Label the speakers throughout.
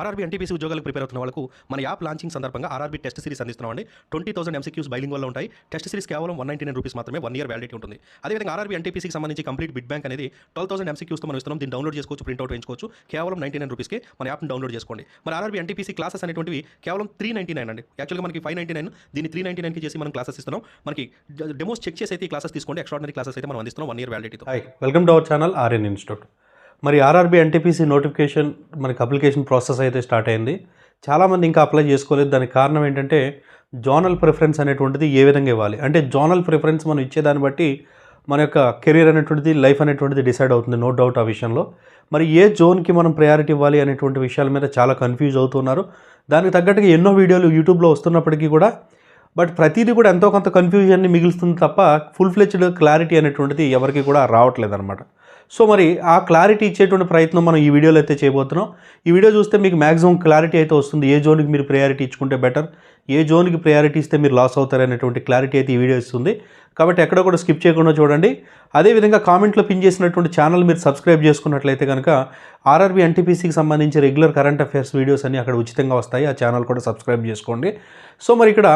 Speaker 1: RRB NTPC ఉద్యోగాలకు prepare అవుతున్న వాళ్ళకు మన యాప్ లాంచింగ్ సందర్భంగా ఆర్ఆర్బీ టెస్ట్ సిరీస్ అందిస్తున్నామండి. ట్వంటీ థౌసండ్ ఎంసీక్యూస్ బైలింగ్ వల్ల ఉంటాయి. టెస్ట్ సిరీస్ కేవలం వన్ నైన్టీ నైన్ రూపీస్ మాత్రమే వన్ ఇయర్ వ్యాలిడిటీ ఉంటుంది. అదేవిధంగా ఆర్ఆర్బీ ఎన్టీపీసీకి సంబంధించి కంప్లీట్ బిడ్ బ్యాంక్ అనేది ట్వెల్వ్ థౌసండ్ ఎంసీక్యూస్తో మనం ఇస్తున్నాం. దీన్ని డౌన్లోడ్ చేసుకోవచ్చు ప్రింట్అవుట్ వేయించుకోవచ్చు. కేవలం నైన్టీ నైన్ రూపీస్కి మన యాప్ని డౌన్లోడ్ చేసుకోండి. మరి ఆర్ఆర్బీ ఎన్టీపీసీ క్లాసెస్ అనేటువంటివి కేవలం త్రీ నైన్టీ నైన్ అండి. యాక్చువల్గా మనకి ఫైవ్ నైన్టీ నైన్ దీన్ని త్రీ నైన్టీ నైన్కి చేసి మనం క్లాసెస్ ఇస్తున్నాం. మనకి డెమోస్ చెక్ చేసి అయితే ఈ క్లాసెస్ తీసుకోండి. ఎక్స్ట్రాడినరీ క్లాసెస్ అయితే మనం అందిస్తున్నాం one year వ్యాలిడిటీతో.
Speaker 2: Welcome to our channel RN institute. మరి ఆర్ఆర్బీ ఎన్టీపీసీ నోటిఫికేషన్ మనకి అప్లికేషన్ ప్రాసెస్ అయితే స్టార్ట్ అయింది. చాలామంది ఇంకా అప్లై చేసుకోలేదు. దానికి కారణం ఏంటంటే జోనల్ ప్రిఫరెన్స్ అనేటువంటిది ఏ విధంగా ఇవ్వాలి? అంటే జోనల్ ప్రిఫరెన్స్ మనం ఇచ్చేదాన్ని బట్టి మన యొక్క కెరీర్ అనేటువంటిది లైఫ్ అనేటువంటిది డిసైడ్ అవుతుంది నో డౌట్ ఆ విషయంలో. మరి ఏ జోన్కి మనం ప్రయారిటీ ఇవ్వాలి అనేటువంటి విషయాల మీద చాలా కన్ఫ్యూజ్ అవుతున్నారు. దానికి తగ్గట్టుగా ఎన్నో వీడియోలు యూట్యూబ్లో వస్తున్నప్పటికీ కూడా బట్ ప్రతిదీ కూడా ఎంతో కొంత కన్ఫ్యూజన్ని మిగులుతుంది తప్ప ఫుల్ ఫ్లెచ్డ్ క్లారిటీ అనేటువంటిది ఎవరికి కూడా రావట్లేదు అనమాట సో మరి ఆ క్లారిటీ ఇచ్చేటువంటి ప్రయత్నం మనం ఈ వీడియోలో అయితే చేయబోతున్నాం. ఈ వీడియో చూస్తే మీకు మ్యాక్సిమం క్లారిటీ అయితే వస్తుంది. ఏ జోన్కి మీరు ప్రయారిటీ ఇచ్చుకుంటే బెటర్ ఏ జోన్కి ప్రయారిటీ ఇస్తే మీరు లాస్ అవుతారు అనేటువంటి క్లారిటీ అయితే ఈ వీడియో ఇస్తుంది. కాబట్టి ఎక్కడ కూడా స్కిప్ చేయకుండా చూడండి. అదేవిధంగా కామెంట్లో పిన్ చేసినటువంటి ఛానల్ మీరు సబ్స్క్రైబ్ చేసుకున్నట్లయితే కనుక ఆర్ఆర్బీ ఎన్టీపీసీకి సంబంధించి రెగ్యులర్ కరెంట్ అఫైర్స్ వీడియోస్ అన్ని అక్కడ ఉచితంగా వస్తాయి. ఆ ఛానల్ కూడా సబ్స్క్రైబ్ చేసుకోండి. సో మరి ఇక్కడ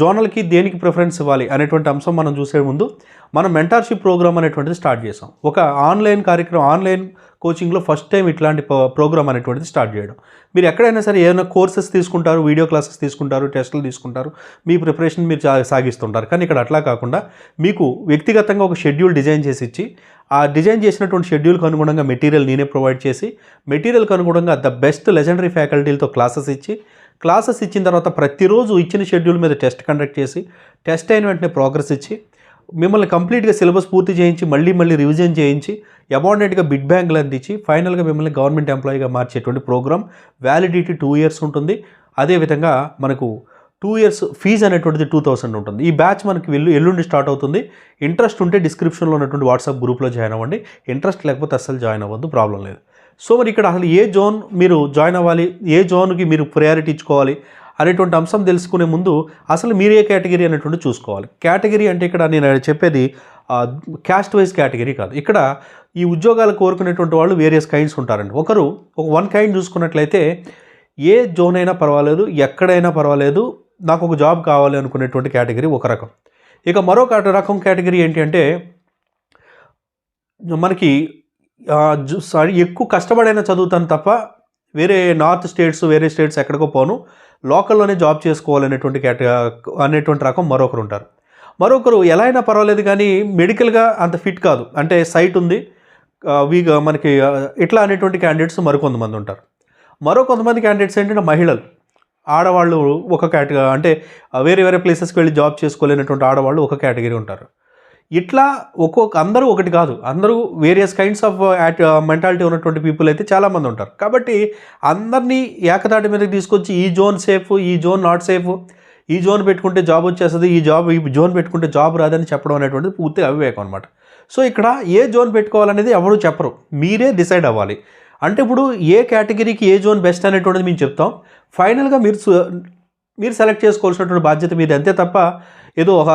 Speaker 2: జోనల్కి దేనికి ప్రిఫరెన్స్ ఇవ్వాలి అనేటువంటి అంశం మనం చూసే ముందు మనం మెంటార్షిప్ ప్రోగ్రామ్ అనేటువంటిది స్టార్ట్ చేసాం ఒక ఆన్లైన్ కార్యక్రమం ఆన్లైన్ కోచింగ్లో ఫస్ట్ టైం ఇట్లాంటి ప్రోగ్రామ్ అనేటువంటిది స్టార్ట్ చేయడం. మీరు ఎక్కడైనా సరే ఏదైనా కోర్సెస్ తీసుకుంటారు వీడియో క్లాసెస్ తీసుకుంటారు టెస్టులు తీసుకుంటారు మీ ప్రిపరేషన్ మీరు సాగిస్తుంటారు. కానీ ఇక్కడ అట్లా కాకుండా మీకు వ్యక్తిగతంగా ఒక షెడ్యూల్ డిజైన్ చేసి ఇచ్చి ఆ డిజైన్ చేసినటువంటి షెడ్యూల్కి అనుగుణంగా మెటీరియల్ నేనే ప్రొవైడ్ చేసి మెటీరియల్కి అనుగుణంగా ద బెస్ట్ లెజెండరీ ఫ్యాకల్టీలతో క్లాసెస్ ఇచ్చి క్లాసెస్ ఇచ్చిన తర్వాత ప్రతిరోజు ఇచ్చిన షెడ్యూల్ మీద టెస్ట్ కండక్ట్ చేసి టెస్ట్ అయిన వెంటనే ప్రోగ్రెస్ ఇచ్చి మిమ్మల్ని కంప్లీట్గా సిలబస్ పూర్తి చేయించి మళ్ళీ మళ్ళీ రివిజన్ చేయించి అబాండెంట్గా బిడ్ బ్యాంకులు అందించి ఫైనల్గా మిమ్మల్ని గవర్నమెంట్ ఎంప్లాయీగా మార్చేటువంటి ప్రోగ్రామ్ వ్యాలిడిటీ టూ ఇయర్స్ ఉంటుంది. అదేవిధంగా మనకు టూ ఇయర్స్ ఫీజు అనేటువంటిది టూ థౌసండ్ ఉంటుంది. ఈ బ్యాచ్ మనకి వెళ్ళు ఎల్లుండి స్టార్ట్ అవుతుంది. ఇంట్రెస్ట్ ఉంటే డిస్క్రిప్షన్లో ఉన్నటువంటి వాట్సాప్ గ్రూప్లో జాయిన్ అవ్వండి. ఇంట్రెస్ట్ లేకపోతే అస్సలు జాయిన్ అవ్వద్దు ప్రాబ్లం లేదు. సో మరి ఇక్కడ అసలు ఏ జోన్ మీరు జాయిన్ అవ్వాలి? ఏ జోన్కి మీరు ప్రయారిటీ ఇచ్చుకోవాలి? అనేటువంటి అంశం తెలుసుకునే ముందు అసలు మీరు ఏ కేటగిరీ అనేటువంటి చూసుకోవాలి. కేటగిరీ అంటే ఇక్కడ నేను చెప్పేది క్యాస్ట్ వైజ్ కేటగిరీ కాదు. ఇక్కడ ఈ ఉద్యోగాలు కోరుకునేటువంటి వాళ్ళు వేరియస్ కైండ్స్ ఉంటారండి. ఒకరు ఒక వన్ కైండ్ చూసుకున్నట్లయితే ఏ జోన్ అయినా పర్వాలేదు ఎక్కడైనా పర్వాలేదు నాకు ఒక జాబ్ కావాలి అనుకునేటువంటి కేటగిరీ ఒక రకం. ఇక మరో రకం కేటగిరీ ఏంటి అంటే మనకి ఎక్కువ కష్టపడైనా చదువుతాను తప్ప వేరే నార్త్ స్టేట్స్ వేరే స్టేట్స్ ఎక్కడికో పోను. లోకల్లోనే జాబ్ చేసుకోవాలనేటువంటి కేట అనేటువంటి రకం మరొకరు ఉంటారు. మరొకరు ఎలా అయినా పర్వాలేదు కానీ మెడికల్గా అంత ఫిట్ కాదు. అంటే సైట్ ఉంది. ఆ, వీగా మనకి ఇట్లా అనేటువంటి క్యాండిడేట్స్ మరికొంతమంది ఉంటారు. మరో కొంతమంది క్యాండిడేట్స్ ఏంటంటే మహిళలు. ఆడవాళ్ళు ఒక కేటగిరీ అంటే వేరే వేరే ప్లేసెస్కి వెళ్ళి జాబ్ చేసుకోలేనటువంటి ఆడవాళ్ళు ఒక కేటగిరీ ఉంటారు. ఇట్లా ఒక్కొక్క అందరూ ఒకటి కాదు. అందరూ various kinds of at mentality ఉన్నటువంటి పీపుల్ అయితే చాలామంది ఉంటారు. కాబట్టి అందరినీ ఏకతాటి మీదకి తీసుకొచ్చి ఈ జోన్ సేఫ్ ఈ జోన్ నాట్ సేఫ్ ఈ జోన్ పెట్టుకుంటే జాబ్ వచ్చేస్తుంది ఈ జాబ్ ఈ జోన్ పెట్టుకుంటే జాబ్ రాదని చెప్పడం అనేటువంటిది పూర్తి అవివేకం అనమాట సో ఇక్కడ ఏ జోన్ పెట్టుకోవాలనేది ఎవరు చెప్పరు. మీరే డిసైడ్ అవ్వాలి. అంటే ఇప్పుడు ఏ కేటగిరీకి ఏ జోన్ బెస్ట్ అనేటువంటిది మేము చెప్తాం. ఫైనల్గా మీరు మీరు సెలెక్ట్ చేసుకోవాల్సినటువంటి బాధ్యత మీది అంతే తప్ప ఏదో ఒక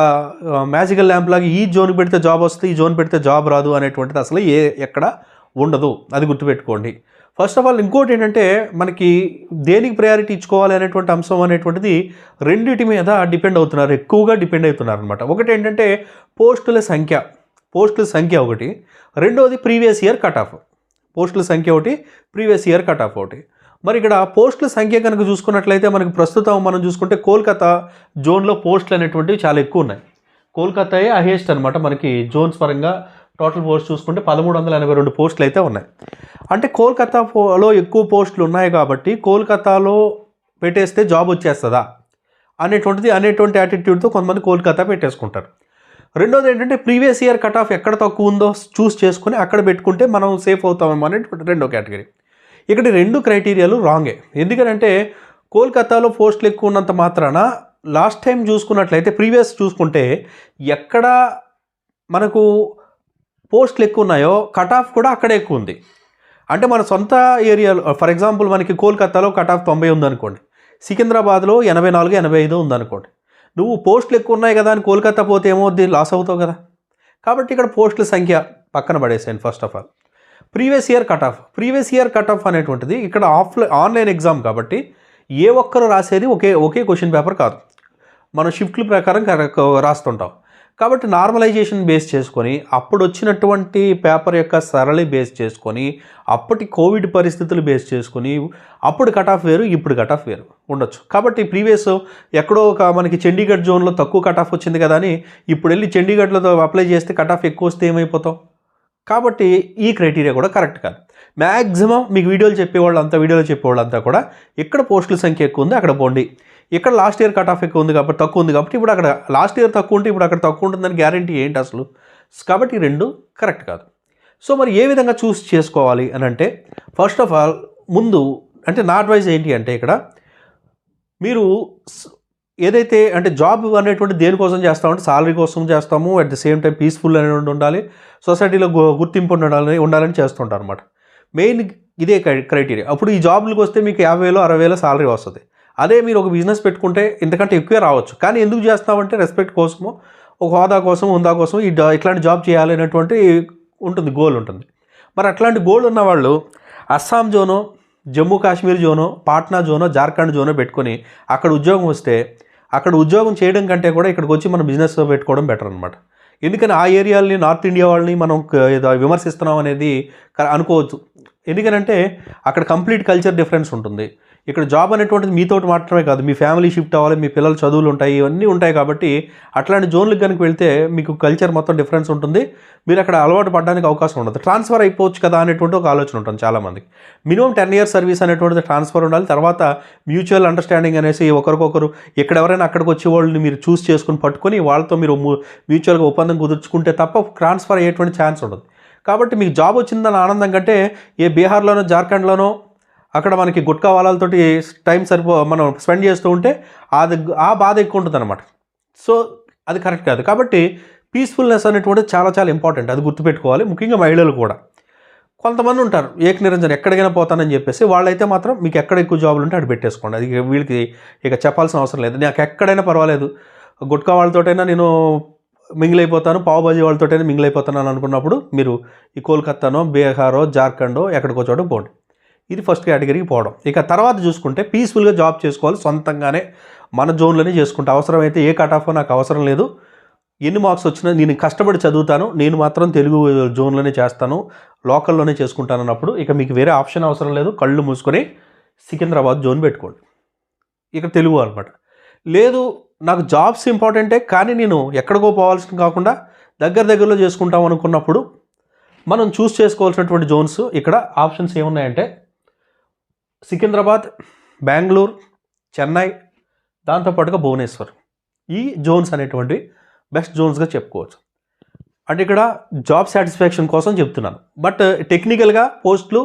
Speaker 2: మ్యాజికల్ ల్యాంప్ లాగా ఈ జోన్ పెడితే జాబ్ వస్తుంది ఈ జోన్ పెడితే జాబ్ రాదు అనేటువంటిది అసలు ఏ ఎక్కడ ఉండదు. అది గుర్తుపెట్టుకోండి. ఫస్ట్ ఆఫ్ ఆల్ ఇంకోటి ఏంటంటే మనకి దేనికి ప్రయారిటీ ఇచ్చుకోవాలి అనేటువంటి అంశం అనేటువంటిది రెండింటి మీద డిపెండ్ అవుతున్నారు ఎక్కువగా డిపెండ్ అవుతున్నారు అనమాట ఒకటి ఏంటంటే పోస్టుల సంఖ్య. పోస్టుల సంఖ్య ఒకటి. రెండవది ప్రీవియస్ ఇయర్ కట్ ఆఫ్ పోస్టుల సంఖ్య ఒకటి ప్రీవియస్ ఇయర్ కట్ ఆఫ్ ఒకటి. మరి ఇక్కడ పోస్టుల సంఖ్య కనుక చూసుకున్నట్లయితే మనకి ప్రస్తుతం మనం చూసుకుంటే కోల్కతా జోన్లో పోస్టులు అనేటువంటివి చాలా ఎక్కువ ఉన్నాయి. కోల్కతాయే హైయెస్ట్ అనమాట మనకి జోన్స్ పరంగా. టోటల్ పోస్ట్ చూసుకుంటే పదమూడు వందల ఎనభై రెండు పోస్టులు అయితే ఉన్నాయి. అంటే కోల్కతాలో ఎక్కువ పోస్టులు ఉన్నాయి కాబట్టి కోల్కతాలో పెట్టేస్తే జాబ్ వచ్చేస్తుందా? అనేటువంటిది అనేటువంటి యాటిట్యూడ్తో కొంతమంది కోల్కతా పెట్టేసుకుంటారు. రెండోది ఏంటంటే ప్రీవియస్ ఇయర్ కట్ ఆఫ్ ఎక్కడ తక్కువ ఉందో చూస్ చేసుకుని అక్కడ పెట్టుకుంటే మనం సేఫ్ అవుతామేమో అనేటువంటి రెండో కేటగిరీ ఇక్కడ రెండు క్రైటీరియాలు రాంగే. ఎందుకంటే కోల్కతాలో పోస్టులు ఎక్కువ ఉన్నంత మాత్రాన లాస్ట్ టైం చూసుకున్నట్లయితే ప్రీవియస్ చూసుకుంటే ఎక్కడ మనకు పోస్టులు ఎక్కువ ఉన్నాయో కట్ ఆఫ్ కూడా అక్కడే ఎక్కువ ఉంది. అంటే మన సొంత ఏరియాలో ఫర్ ఎగ్జాంపుల్ మనకి కోల్కతాలో కట్ ఆఫ్ తొంభై ఉందనుకోండి సికింద్రాబాద్లో ఎనభై నాలుగు ఎనభై ఐదు ఉందనుకోండి నువ్వు పోస్టులు ఎక్కువ ఉన్నాయి కదా అని కోల్కతా పోతే ఏమవుద్ది? లాస్ అవుతావు కదా. కాబట్టి ఇక్కడ పోస్టుల సంఖ్య పక్కన పడేసాను first of all previous year cut off. Previous year cut off అనేటువంటిది ఇక్కడ ఆఫ్లైన్ ఆన్లైన్ ఎగ్జామ్ కాబట్టి ఏ ఒక్కరు రాసేది ఒకే ఒకే క్వశ్చన్ పేపర్ కాదు. మనం షిఫ్ట్ల ప్రకారం కరెక్ట్ రాస్తుంటాం. కాబట్టి నార్మలైజేషన్ బేస్ చేసుకొని అప్పుడు వచ్చినటువంటి పేపర్ యొక్క సరళి బేస్ చేసుకొని అప్పటి కోవిడ్ పరిస్థితులు బేస్ చేసుకొని అప్పుడు కట్ ఆఫ్ వేరు ఇప్పుడు కట్ ఆఫ్ వేరు ఉండొచ్చు. కాబట్టి ప్రీవియస్ ఎక్కడో ఒక మనకి చండీగఢ్ జోన్లో తక్కువ కట్ ఆఫ్ వచ్చింది కదా అని ఇప్పుడు వెళ్ళి చండీగఢ్లో అప్లై చేస్తే కట్ ఆఫ్ ఎక్కువ వస్తే ఏమైపోతాం? కాబట్టి ఈ క్రైటీరియా కూడా కరెక్ట్ కాదు. మ్యాక్సిమం మీకు వీడియోలు చెప్పేవాళ్ళు అంతా వీడియోలో చెప్పేవాళ్ళు అంతా కూడా ఎక్కడ పోస్టుల సంఖ్య ఎక్కువ ఉంది అక్కడ పోండి. ఇక్కడ లాస్ట్ ఇయర్ కట్ ఆఫ్ ఎక్కువ ఉంది కాబట్టి తక్కువ ఉంది కాబట్టి ఇప్పుడు అక్కడ లాస్ట్ ఇయర్ తక్కువ ఉంటే ఇప్పుడు అక్కడ తక్కువ ఉంటుందని గ్యారంటీ ఏంటి అసలు? కాబట్టి రెండు కరెక్ట్ కాదు. సో మరి ఏ విధంగా చూస్ చేసుకోవాలి అని అంటే ఫస్ట్ ఆఫ్ ఆల్ ముందు అంటే నా అడ్వైజ్ ఏంటి అంటే ఇక్కడ మీరు ఏదైతే అంటే జాబ్ అనేటువంటి దేనికోసం చేస్తామంటే సాలరీ కోసం చేస్తాము at the same time peaceful అనేటువంటి ఉండాలి సొసైటీలో గుర్తింపు ఉండాలని ఉండాలని చేస్తుంటారు అనమాట మెయిన్ ఇదే క్రై- క్రైటీరియా అప్పుడు ఈ జాబ్లకు వస్తే మీకు యాభై వేలు అరవై వేల సాలరీ వస్తుంది. అదే మీరు ఒక బిజినెస్ పెట్టుకుంటే ఇంతకంటే ఎక్కువే రావచ్చు. కానీ ఎందుకు చేస్తామంటే రెస్పెక్ట్ కోసము ఒక హోదా కోసం హోదా కోసం ఈ ఇట్లాంటి జాబ్ చేయాలి అనేటువంటి ఉంటుంది గోల్ ఉంటుంది. మరి అట్లాంటి గోల్ ఉన్న వాళ్ళు అస్సాం జోనో జమ్మూ కాశ్మీర్ జోనో పాట్నా జోనో జార్ఖండ్ జోనో పెట్టుకొని అక్కడ ఉద్యోగం వస్తే అక్కడ ఉద్యోగం చేయడం కంటే కూడా ఇక్కడికి వచ్చి మనం బిజినెస్ పెట్టుకోవడం బెటర్ అనమాట ఎందుకని ఆ ఏరియాలని నార్త్ ఇండియా వాళ్ళని మనం విమర్శిస్తున్నాం అనేది అనుకోవచ్చు ఎందుకనంటే అక్కడ కంప్లీట్ కల్చర్ డిఫరెన్స్ ఉంటుంది. ఇక్కడ జాబ్ అనేటువంటిది మీతోటి మాత్రమే కాదు. మీ ఫ్యామిలీ షిఫ్ట్ అవ్వాలి మీ పిల్లల చదువులు ఉంటాయి ఇవన్నీ ఉంటాయి కాబట్టి అట్లాంటి జోన్లకు కనుక వెళ్తే మీకు కల్చర్ మొత్తం డిఫరెన్స్ ఉంటుంది. మీరు అక్కడ అలవాటు పడడానికి అవకాశం ఉండదు. ట్రాన్స్ఫర్ అయిపోవచ్చు కదా అనేటువంటి ఒక ఆలోచన ఉంటుంది చాలామందికి. మినిమం టెన్ ఇయర్స్ సర్వీస్ అనేటువంటిది ట్రాన్స్ఫర్ ఉండాలి. తర్వాత మ్యూచువల్ అండర్స్టాండింగ్ అనేసి ఒకరికొకరు ఎక్కడెవరైనా అక్కడికి వచ్చే వాళ్ళని మీరు చూస్ చేసుకుని పట్టుకొని వాళ్ళతో మీరు మ్యూచువల్గా ఒప్పందం కుదుర్చుకుంటే తప్ప ట్రాన్స్ఫర్ అయ్యేటువంటి ఛాన్స్ ఉండదు. కాబట్టి మీకు జాబ్ వచ్చిందని ఆనందం కంటే ఏ బీహార్లోనో జార్ఖండ్లోనో అక్కడ మనకి గుట్కా వాళ్ళతోటి టైం సరిపో మనం స్పెండ్ చేస్తూ ఉంటే అది ఆ బాధ ఎక్కువ ఉంటుంది అనమాట సో అది కరెక్ట్ కాదు. కాబట్టి పీస్ఫుల్నెస్ అనేటువంటిది చాలా చాలా ఇంపార్టెంట్. అది గుర్తుపెట్టుకోవాలి. ముఖ్యంగా మహిళలు కూడా. కొంతమంది ఉంటారు. ఏక నిరంజన్ ఎక్కడికైనా పోతానని చెప్పేసి వాళ్ళైతే మాత్రం మీకు ఎక్కడ ఎక్కువ జాబులు ఉంటే అటు పెట్టేసుకోండి. అది వీళ్ళకి ఇక చెప్పాల్సిన అవసరం లేదు. నాకు ఎక్కడైనా పర్వాలేదు. గుట్కా వాళ్ళతోటైనా నేను మింగిల్ అయిపోతాను పావుబాజీ వాళ్ళతోటైనా మింగిల్ అయిపోతాను అని అనుకున్నప్పుడు మీరు ఈ కోల్కత్తానో బీహారో జార్ఖండో ఎక్కడికో చోట పోండి. ఇది ఫస్ట్ కేటగిరీకి పోవడం. ఇక తర్వాత చూసుకుంటే పీస్ఫుల్గా జాబ్ చేసుకోవాలి సొంతంగానే మన జోన్లోనే చేసుకుంటే అవసరమైతే ఏ కట్ ఆఫ్ నాకు అవసరం లేదు. ఎన్ని మార్క్స్ వచ్చినా నేను కష్టపడి చదువుతాను నేను మాత్రం తెలుగు జోన్లోనే చేస్తాను లోకల్లోనే చేసుకుంటాను అన్నప్పుడు ఇక మీకు వేరే ఆప్షన్ అవసరం లేదు కళ్ళు మూసుకొని సికింద్రాబాద్ జోన్ పెట్టుకోండి. ఇక తెలుగు అనమాట లేదు నాకు జాబ్స్ ఇంపార్టెంటే కానీ నేను ఎక్కడికో పోవాల్సిన కాకుండా దగ్గర దగ్గరలో చేసుకుంటాం అనుకున్నప్పుడు మనం చూస్ చేసుకోవాల్సినటువంటి జోన్స్ ఇక్కడ ఆప్షన్స్ ఏమున్నాయంటే సికింద్రాబాద్ బెంగళూరు చెన్నై దాంతోపాటుగా భువనేశ్వర్. ఈ జోన్స్ అనేటువంటి బెస్ట్ జోన్స్గా చెప్పుకోవచ్చు. అంటే ఇక్కడ జాబ్ సాటిస్ఫాక్షన్ కోసం చెప్తున్నాను. బట్ టెక్నికల్గా పోస్టులు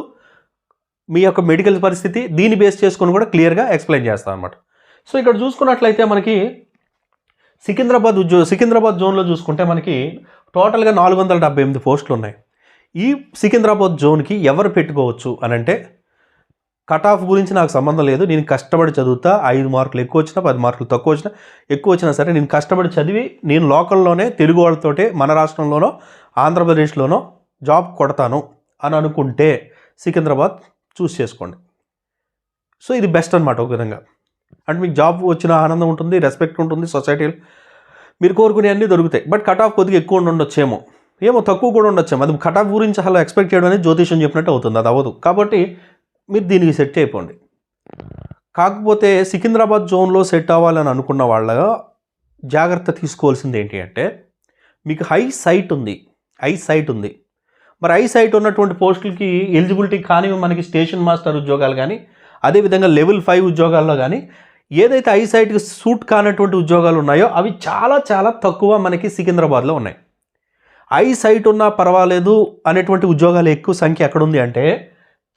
Speaker 2: మీ యొక్క మెడికల్ పరిస్థితి దీన్ని బేస్ చేసుకొని కూడా క్లియర్గా ఎక్స్ప్లెయిన్ చేస్తాను అనమాట సో ఇక్కడ చూసుకున్నట్లయితే మనకి సికింద్రాబాద్ ఉద్యో సికింద్రాబాద్ జోన్లో చూసుకుంటే మనకి టోటల్గా నాలుగు వందల డెబ్బై ఎనిమిది పోస్టులు ఉన్నాయి. ఈ సికింద్రాబాద్ జోన్కి ఎవరు పెట్టుకోవచ్చు అని అంటే కట్ ఆఫ్ గురించి నాకు సంబంధం లేదు. నేను కష్టపడి చదువుతా. ఐదు మార్కులు ఎక్కువ వచ్చినా పది మార్కులు తక్కువ వచ్చినా ఎక్కువ వచ్చినా సరే నేను కష్టపడి చదివి నేను లోకల్లోనే తెలుగు వాళ్ళతోటే మన రాష్ట్రంలోనో ఆంధ్రప్రదేశ్లోనో జాబ్ కొడతాను అని అనుకుంటే సికింద్రాబాద్ చూస్ చేసుకోండి. సో ఇది బెస్ట్ అనమాట ఒక విధంగా. అంటే మీకు జాబ్ వచ్చిన ఆనందం ఉంటుంది రెస్పెక్ట్ ఉంటుంది సొసైటీలో మీరు కోరుకునే అన్నీ దొరుకుతాయి. బట్ కట్ ఆఫ్ కొద్దిగా ఎక్కువ ఉండొచ్చేమో. ఏమో తక్కువ కూడా ఉండొచ్చేమో. అది కట్ ఆఫ్ గురించి అసలు ఎక్స్పెక్ట్ చేయడం అనేది జ్యోతిష్యం చెప్పినట్టు అవుతుంది. అది అవ్వదు. కాబట్టి మీరు దీనికి సెట్ అయిపోండి. కాకపోతే సికింద్రాబాద్ జోన్లో సెట్ అవ్వాలని అనుకున్న వాళ్ళ జాగ్రత్త తీసుకోవాల్సింది ఏంటి అంటే మీకు హై సైట్ ఉంది హై సైట్ ఉంది. మరి హై సైట్ ఉన్నటువంటి పోస్టులకి ఎలిజిబిలిటీ కానీ మనకి స్టేషన్ మాస్టర్ ఉద్యోగాలు కానీ అదేవిధంగా లెవెల్ ఫైవ్ ఉద్యోగాల్లో కానీ ఏదైతే ఐ సైట్కి సూట్ కానటువంటి ఉద్యోగాలు ఉన్నాయో అవి చాలా చాలా తక్కువ మనకి సికింద్రాబాద్లో ఉన్నాయి. ఐ సైట్ ఉన్నా పర్వాలేదు అనేటువంటి ఉద్యోగాలు ఎక్కువ సంఖ్య ఎక్కడ ఉంది అంటే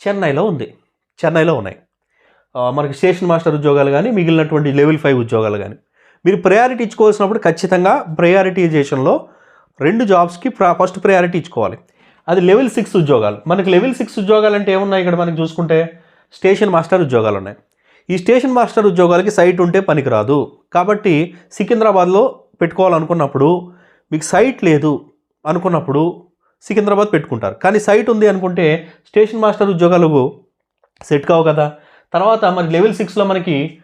Speaker 2: చెన్నైలో ఉంది. చెన్నైలో ఉన్నాయి. మనకి స్టేషన్ మాస్టర్ ఉద్యోగాలు కానీ మిగిలినటువంటి లెవెల్ ఫైవ్ ఉద్యోగాలు కానీ మీరు ప్రయారిటీ ఇచ్చుకోవాల్సినప్పుడు ఖచ్చితంగా ప్రయారిటైజేషన్లో రెండు జాబ్స్కి ఫస్ట్ ప్రయారిటీ ఇచ్చుకోవాలి. అది లెవెల్ సిక్స్ ఉద్యోగాలు. మనకి లెవెల్ సిక్స్ ఉద్యోగాలు అంటే ఏమున్నాయి ఇక్కడ మనకి చూసుకుంటే? స్టేషన్ మాస్టర్ ఉద్యోగాలు ఉన్నాయి. ఈ స్టేషన్ మాస్టర్ ఉద్యోగాలకి సైట్ ఉంటే పనికిరాదు. కాబట్టి సికింద్రాబాద్లో పెట్టుకోవాలనుకున్నప్పుడు మీకు సైట్ లేదు అనుకున్నప్పుడు సికింద్రాబాద్ పెట్టుకుంటారు. కానీ సైట్ ఉంది అనుకుంటే స్టేషన్ మాస్టర్ ఉద్యోగాలు సెట్ కావు కదా. తర్వాత మరి లెవెల్ సిక్స్లో మనకి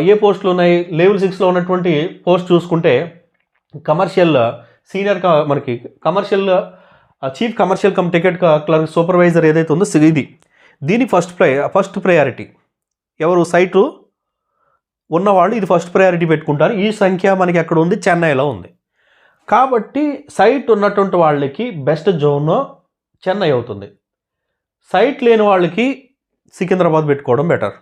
Speaker 2: ఏ పోస్టులు ఉన్నాయి? లెవెల్ సిక్స్లో ఉన్నటువంటి పోస్ట్ చూసుకుంటే కమర్షియల్ సీనియర్ మనకి commercial chief commercial cum ticket clerk supervisor ఏదైతే ఉందో ఇది దీనికి ఫస్ట్ ప్రై ఫస్ట్ ప్రయారిటీ. ఎవరు సైటు ఉన్నవాళ్ళు ఇది ఫస్ట్ ప్రయారిటీ పెట్టుకుంటారు. ఈ సంఖ్య మనకి ఎక్కడ ఉంది? చెన్నైలో ఉంది. కాబట్టి సైట్ ఉన్నటువంటి వాళ్ళకి బెస్ట్ జోన్ చెన్నై అవుతుంది. సైట్ లేని వాళ్ళకి సికింద్రాబాద్ పెట్టుకోవడం బెటర్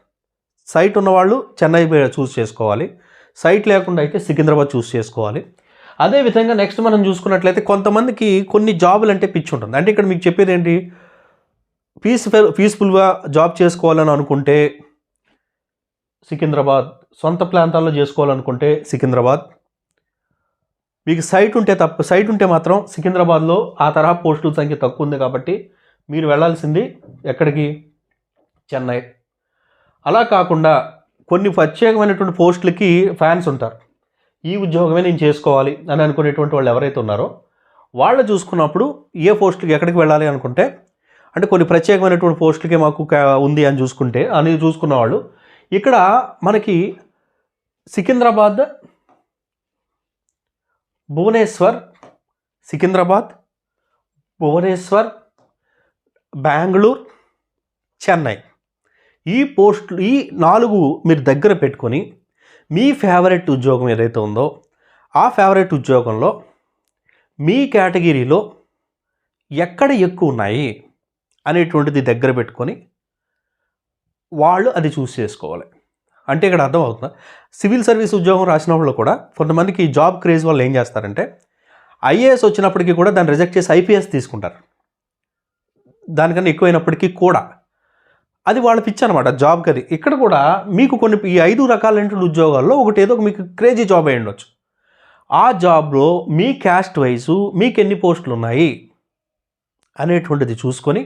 Speaker 2: సైట్ ఉన్నవాళ్ళు చెన్నై చూస్ చేసుకోవాలి. సైట్ లేకుండా అయితే సికింద్రాబాద్ చూస్ చేసుకోవాలి. అదేవిధంగా నెక్స్ట్ మనం చూసుకున్నట్లయితే కొంతమందికి కొన్ని జాబులు అంటే పిచ్చి ఉంటుంది. అంటే ఇక్కడ మీకు చెప్పేది ఏంటి? పీస్ఫుల్ పీస్ఫుల్గా జాబ్ చేసుకోవాలని అనుకుంటే సికింద్రాబాద్ సొంత ప్రాంతాల్లో చేసుకోవాలనుకుంటే సికింద్రాబాద్. మీకు సైట్ ఉంటే తప్ప సైట్ ఉంటే మాత్రం సికింద్రాబాద్లో ఆ తరహా పోస్టుల సంఖ్య తక్కువ ఉంది కాబట్టి మీరు వెళ్ళాల్సింది ఎక్కడికి? చెన్నై. అలా కాకుండా కొన్ని ప్రత్యేకమైనటువంటి పోస్టులకి ఫ్యాన్స్ ఉంటారు. ఈ ఉద్యోగమే నేను చేసుకోవాలి అని అనుకునేటువంటి వాళ్ళు ఎవరైతే ఉన్నారో వాళ్ళు చూసుకున్నప్పుడు ఏ పోస్టులకి ఎక్కడికి వెళ్ళాలి అనుకుంటే అంటే కొన్ని ప్రత్యేకమైనటువంటి పోస్టులకి మాకు ఉంది అని చూసుకుంటే అని చూసుకున్న వాళ్ళు ఇక్కడ మనకి సికింద్రాబాద్ భువనేశ్వర్ సికింద్రాబాద్ భువనేశ్వర్ బెంగళూరు చెన్నై. ఈ పోస్టులు ఈ నాలుగు మీరు దగ్గర పెట్టుకొని మీ ఫేవరెట్ ఉద్యోగం ఏదైతే ఉందో ఆ ఫేవరెట్ ఉద్యోగంలో మీ కేటగిరీలో ఎక్కడ ఎక్కువ ఉన్నాయి అనేటువంటిది దగ్గర పెట్టుకొని వాళ్ళు అది చూస్ చేసుకోవాలి. అంటే ఇక్కడ అర్థమవుతుందా? సివిల్ సర్వీస్ ఉద్యోగం రాసిన వాళ్ళు కూడా కొంతమందికి జాబ్ క్రేజ్ వాళ్ళు ఏం చేస్తారంటే ఐఏఎస్ వచ్చినప్పటికీ కూడా దాన్ని రిజెక్ట్ చేసి ఐపీఎస్ తీసుకుంటారు. దానికన్నా ఎక్కువైనప్పటికీ కూడా అది వాళ్ళ పిచ్చి అనమాట జాబ్కి అది ఇక్కడ కూడా మీకు కొన్ని ఈ ఐదు రకాలైనటువంటి ఉద్యోగాల్లో ఒకటి ఏదో ఒక మీకు క్రేజీ జాబ్ అయి ఉండొచ్చు. ఆ జాబ్లో మీ క్యాస్ట్ వైసు మీకు ఎన్ని పోస్టులు ఉన్నాయి అనేటువంటిది చూసుకొని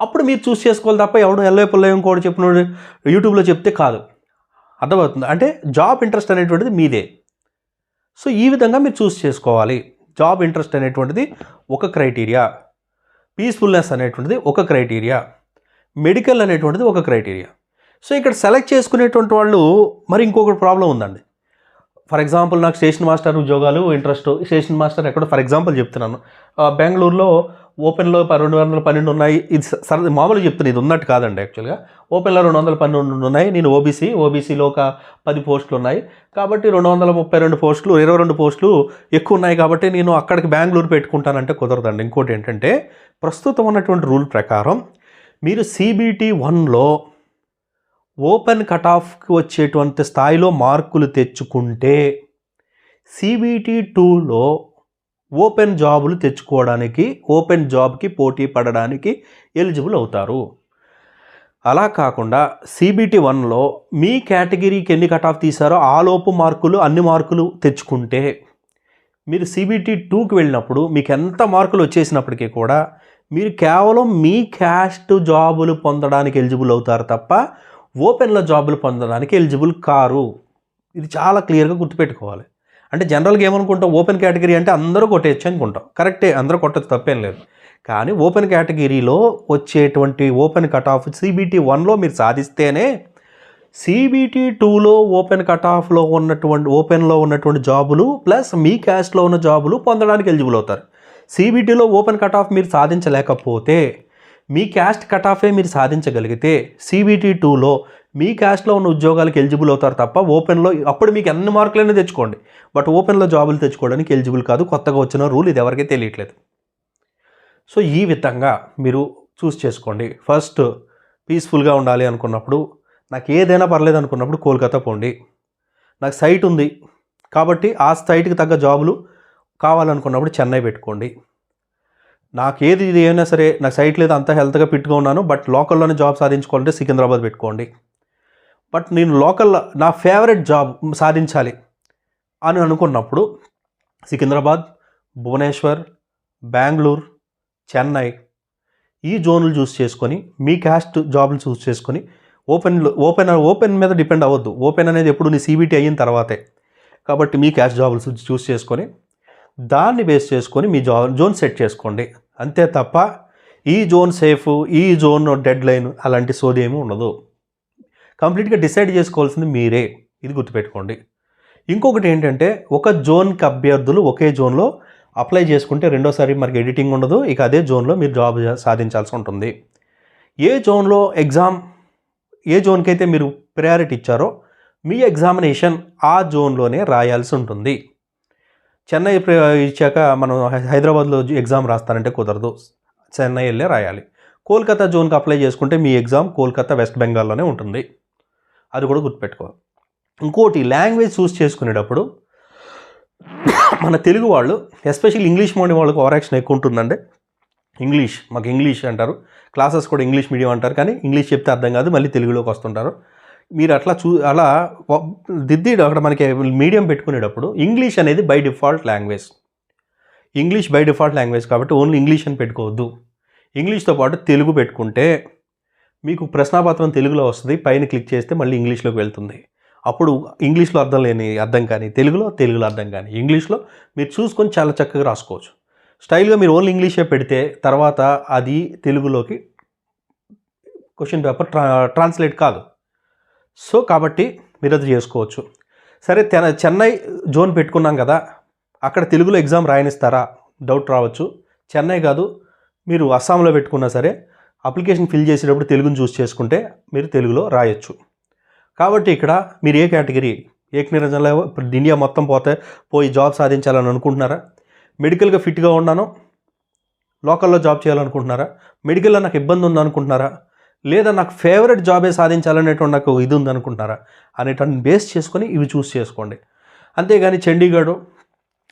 Speaker 2: అప్పుడు మీరు చూస్ చేసుకోవాలి తప్ప ఎవడు ఎల్లో పుల్ల ఇంకోటి చెప్పిన యూట్యూబ్లో చెప్తే కాదు. అర్థమవుతుంది? అంటే జాబ్ ఇంట్రెస్ట్ అనేటువంటిది మీదే. సో ఈ విధంగా మీరు చూస్ చేసుకోవాలి. జాబ్ ఇంట్రెస్ట్ అనేటువంటిది ఒక క్రైటీరియా. పీస్ఫుల్నెస్ అనేటువంటిది ఒక క్రైటీరియా. మెడికల్ అనేటువంటిది ఒక క్రైటీరియా. సో ఇక్కడ సెలెక్ట్ చేసుకునేటువంటి వాళ్ళు మరి ఇంకొకటి ప్రాబ్లం ఉందండి. ఫర్ ఎగ్జాంపుల్ నాకు స్టేషన్ మాస్టర్ ఉద్యోగాలు ఇంట్రెస్ట్ స్టేషన్ మాస్టర్ ఎక్కడ ఫర్ ఎగ్జాంపుల్ చెప్తున్నాను. బెంగళూరులో ఓపెన్లో ప- రెండు వందల పన్నెండు ఉన్నాయి. ఇది స- సరదా మామూలుగా చెప్తున్నాను ఇది ఉన్నట్టు కాదండి యాక్చువల్గా. ఓపెన్లో రెండు వందల పన్నెండు ఉన్నాయి. నేను ఓబీసీ ఓబీసీలో ఒక పది పోస్టులు ఉన్నాయి. కాబట్టి రెండు వందల ముప్పై రెండు పోస్టులు ఇరవై రెండు పోస్టులు ఎక్కువ ఉన్నాయి కాబట్టి నేను అక్కడికి బెంగళూరు పెట్టుకుంటానంటే కుదరదండి. ఇంకోటి ఏంటంటే ప్రస్తుతం ఉన్నటువంటి రూల్ ప్రకారం మీరు సిబిటి వన్లో ఓపెన్ కట్ ఆఫ్కి వచ్చేటువంటి స్థాయిలో మార్కులు తెచ్చుకుంటే సిబిటి టూలో ఓపెన్ జాబులు తెచ్చుకోవడానికి ఓపెన్ జాబ్కి పోటీ పడడానికి ఎలిజిబుల్ అవుతారు. అలా కాకుండా సిబిటి వన్లో మీ కేటగిరీకి ఎన్ని కట్ ఆఫ్ తీశారో ఆ లోపు మార్కులు అన్ని మార్కులు తెచ్చుకుంటే మీరు సిబిటి టూకి వెళ్ళినప్పుడు మీకు ఎంత మార్కులు వచ్చేసినప్పటికీ కూడా మీరు కేవలం మీ క్యాస్ట్ జాబులు పొందడానికి ఎలిజిబుల్ అవుతారు తప్ప ఓపెన్లో జాబులు పొందడానికి ఎలిజిబుల్ కారు. ఇది చాలా క్లియర్గా గుర్తుపెట్టుకోవాలి. అంటే జనరల్గా ఏమనుకుంటాం? ఓపెన్ కేటగిరీ అంటే అందరూ కొట్టేయచ్చు అనుకుంటాం. కరెక్టే అందరూ కొట్టచ్చు తప్పేం లేదు. కానీ ఓపెన్ కేటగిరీలో వచ్చేటువంటి ఓపెన్ కట్ ఆఫ్ సిబిటీ వన్లో మీరు సాధిస్తేనే సిబిటీ టూలో ఓపెన్ కట్ ఆఫ్లో ఉన్నటువంటి ఓపెన్లో ఉన్నటువంటి జాబులు ప్లస్ మీ క్యాస్ట్లో ఉన్న జాబులు పొందడానికి ఎలిజిబుల్ అవుతారు. సిబిటిలో ఓపెన్ కట్ ఆఫ్ మీరు సాధించలేకపోతే మీ క్యాస్ట్ కట్ ఆఫే మీరు సాధించగలిగితే సిబిటి టూలో మీ క్యాస్ట్లో ఉన్న ఉద్యోగాలకు ఎలిజిబుల్ అవుతారు తప్ప ఓపెన్లో అప్పుడు మీకు ఎన్ని మార్కులైనా తెచ్చుకోండి. బట్ ఓపెన్లో జాబులు తెచ్చుకోవడానికి ఎలిజిబుల్ కాదు కొత్తగా వచ్చిన రూల్ ఇది ఎవరికీ తెలియట్లేదు. సో ఈ విధంగా మీరు చూస్ చేసుకోండి. ఫస్ట్ పీస్ఫుల్గా ఉండాలి అనుకున్నప్పుడు నాకు ఏదైనా పర్లేదు అనుకున్నప్పుడు కోల్కతా పోండి. నాకు సైట్ ఉంది. కాబట్టి ఆ సైట్కి తగ్గ జాబులు కావాలనుకున్నప్పుడు చెన్నై పెట్టుకోండి. నాకు ఏది ఇది ఏమైనా సరే నాకు సైట్ లేదు అంత హెల్త్గా ఫిట్గా ఉన్నాను బట్ లోకల్లోనే జాబ్ సాధించుకోవాలంటే సికింద్రాబాద్ పెట్టుకోండి. బట్ నేను లోకల్లో నా ఫేవరెట్ జాబ్ సాధించాలి అని అనుకున్నప్పుడు సికింద్రాబాద్ భువనేశ్వర్ బెంగళూరు చెన్నై ఈ జోన్లు చూస్ చేసుకొని మీ క్యాస్ట్ జాబ్లు చూస్ చేసుకొని ఓపెన్ ఓపెన్ ఓపెన్ మీద డిపెండ్ అవ్వద్దు. ఓపెన్ అనేది ఎప్పుడు నీ సీబీటీ అయిన తర్వాతే. కాబట్టి మీ క్యాస్ట్ జాబ్లు చూస్ చేసుకొని దాన్ని బేస్ చేసుకొని మీ జా జోన్ సెట్ చేసుకోండి. అంతే తప్ప ఈ జోన్ సేఫ్ ఈ జోన్ డెడ్ లైన్ అలాంటి సోది ఏమీ ఉండదు. కంప్లీట్గా డిసైడ్ చేసుకోవాల్సింది మీరే. ఇది గుర్తుపెట్టుకోండి. ఇంకొకటి ఏంటంటే ఒక జోన్కి అభ్యర్థులు ఒకే జోన్లో అప్లై చేసుకుంటే రెండోసారి మనకి ఎడిటింగ్ ఉండదు. ఇక అదే జోన్లో మీరు జాబ్ సాధించాల్సి ఉంటుంది. ఏ జోన్లో ఎగ్జామ్ ఏ జోన్కి అయితే మీరు ప్రయారిటీ ఇచ్చారో మీ ఎగ్జామినేషన్ ఆ జోన్లోనే రాయాల్సి ఉంటుంది. చెన్నై ప్ర- ఇచ్చాక మనం హైదరాబాద్లో ఎగ్జామ్ రాస్తానంటే కుదరదు. చెన్నై వెళ్ళే రాయాలి. కోల్కతా జోన్కి అప్లై చేసుకుంటే మీ ఎగ్జామ్ కోల్కతా వెస్ట్ బెంగాల్లోనే ఉంటుంది. అది కూడా గుర్తుపెట్టుకోవాలి ఇంకోటి లాంగ్వేజ్ చూస్ చేసుకునేటప్పుడు మన తెలుగు వాళ్ళు ఎస్పెషల్లీ ఇంగ్లీష్ మోడీ వాళ్ళకి ఓవరాక్షన్ ఎక్కువ ఉంటుందండి ఇంగ్లీష్ మాకు ఇంగ్లీష్ అంటారు. క్లాసెస్ కూడా ఇంగ్లీష్ మీడియం అంటారు కానీ ఇంగ్లీష్ చెప్తే అర్థం కాదు మళ్ళీ తెలుగులోకి వస్తుంటారు. మీరు అట్లా చూ అలా దిద్ది అక్కడ మనకి మీడియం పెట్టుకునేటప్పుడు ఇంగ్లీష్ అనేది by default language. English by default language కాబట్టి ఓన్లీ ఇంగ్లీష్ అని పెట్టుకోవద్దు. ఇంగ్లీష్తో పాటు తెలుగు పెట్టుకుంటే మీకు ప్రశ్నాపత్రం తెలుగులో వస్తుంది పైన క్లిక్ చేస్తే మళ్ళీ ఇంగ్లీష్లోకి వెళ్తుంది. అప్పుడు ఇంగ్లీష్లో అర్థం లేని అర్థం కానీ తెలుగులో తెలుగులో అర్థం కానీ ఇంగ్లీష్లో మీరు చూసుకొని చాలా చక్కగా రాసుకోవచ్చు. స్టైల్గా మీరు ఓన్లీ ఇంగ్లీషే పెడితే తర్వాత అది తెలుగులోకి క్వశ్చన్ పేపర్ ట్రా ట్రాన్స్లేట్ కాదు. సో కాబట్టి మీరు అది చేసుకోవచ్చు. సరే తెన చెన్నై జోన్ పెట్టుకున్నాం కదా అక్కడ తెలుగులో ఎగ్జామ్ రాయనిస్తారా? డౌట్ రావచ్చు. చెన్నై కాదు మీరు అస్సాంలో పెట్టుకున్నా సరే అప్లికేషన్ ఫిల్ చేసేటప్పుడు తెలుగుని చూస్ చేసుకుంటే మీరు తెలుగులో రాయొచ్చు. కాబట్టి ఇక్కడ మీరు ఏ కేటగిరీ ఏక నిరంజనలో ఇప్పుడు ఇండియా మొత్తం పోతే పోయి జాబ్ సాధించాలని అనుకుంటున్నారా? మెడికల్గా ఫిట్గా ఉన్నాను. లోకల్లో జాబ్ చేయాలనుకుంటున్నారా? మెడికల్లో నాకు ఇబ్బంది ఉందనుకుంటున్నారా? లేదా నాకు ఫేవరెట్ జాబే సాధించాలనేటువంటి నాకు ఇది ఉందనుకుంటున్నారా అనేటువంటి బేస్ చేసుకొని ఇవి చూస్ చేసుకోండి. అంతేగాని చండీగఢ్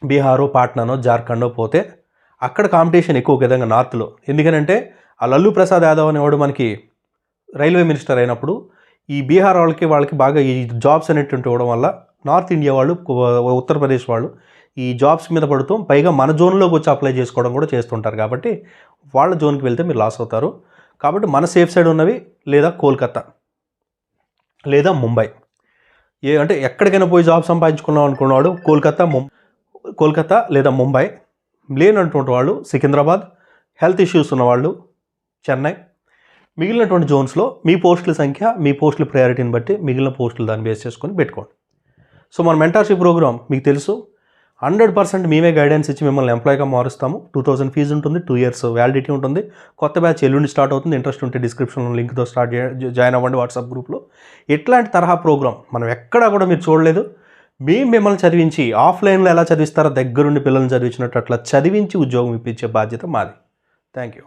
Speaker 2: బీహారు పాట్నానో జార్ఖండో పోతే అక్కడ కాంపిటీషన్ ఎక్కువ విధంగా నార్త్లో ఎందుకనంటే ఆ లల్లు ప్రసాద్ యాదవ్ అనేవాడు మనకి రైల్వే మినిస్టర్ అయినప్పుడు ఈ బీహార్ వాళ్ళకి వాళ్ళకి బాగా ఈ జాబ్స్ అనేటువంటి ఇవ్వడం వల్ల నార్త్ ఇండియా వాళ్ళు ఉత్తరప్రదేశ్ వాళ్ళు ఈ జాబ్స్ మీద పడుతూ పైగా మన జోన్లోకి వచ్చి అప్లై చేసుకోవడం కూడా చేస్తుంటారు. కాబట్టి వాళ్ళ జోన్కి వెళ్తే మీరు లాస్ అవుతారు. కాబట్టి మన సేఫ్ సైడ్ ఉన్నవి లేదా కోల్కతా లేదా ముంబై. ఏ అంటే ఎక్కడికైనా పోయి జాబ్ సంపాదించుకున్నాం అనుకున్నవాడు కోల్కతా ముం కోల్కతా లేదా ముంబై లేనటువంటి వాళ్ళు సికింద్రాబాద్ హెల్త్ ఇష్యూస్ ఉన్నవాళ్ళు చెన్నై. మిగిలినటువంటి జోన్స్లో మీ పోస్టుల సంఖ్య మీ పోస్టుల ప్రయారిటీని బట్టి మిగిలిన పోస్టులు దాన్ని బేస్ చేసుకొని పెట్టుకోండి. సో మన మెంటార్షిప్ ప్రోగ్రామ్ మీకు తెలుసు. హండ్రెడ్ పర్సెంట్ మేమే గైడెన్స్ ఇచ్చి మిమ్మల్ని ఎంప్లాయ్గా మారుస్తాము. టూ థౌసండ్ ఫీజు ఉంటుంది టూ ఇయర్స్ వ్యాలిడిటీ ఉంటుంది. కొత్త బ్యాచ్ ఎల్లుండి స్టార్ట్ అవుతుంది. ఇంట్రెస్ట్ ఉంటే డిస్క్రిప్షన్లో లింక్తో స్టార్ట్ జాయిన్ అవ్వండి వాట్సాప్ గ్రూప్లో ఇట్లాంటి తరహా ప్రోగ్రామ్ మనం ఎక్కడా కూడా మీరు చూడలేదు. మేము మిమ్మల్ని చదివించి ఆఫ్లైన్లో ఎలా చదివిస్తారో దగ్గరుండి పిల్లల్ని చదివించినట్టు అట్లా చదివించి ఉద్యోగం ఇప్పించే బాధ్యత మాది. Thank you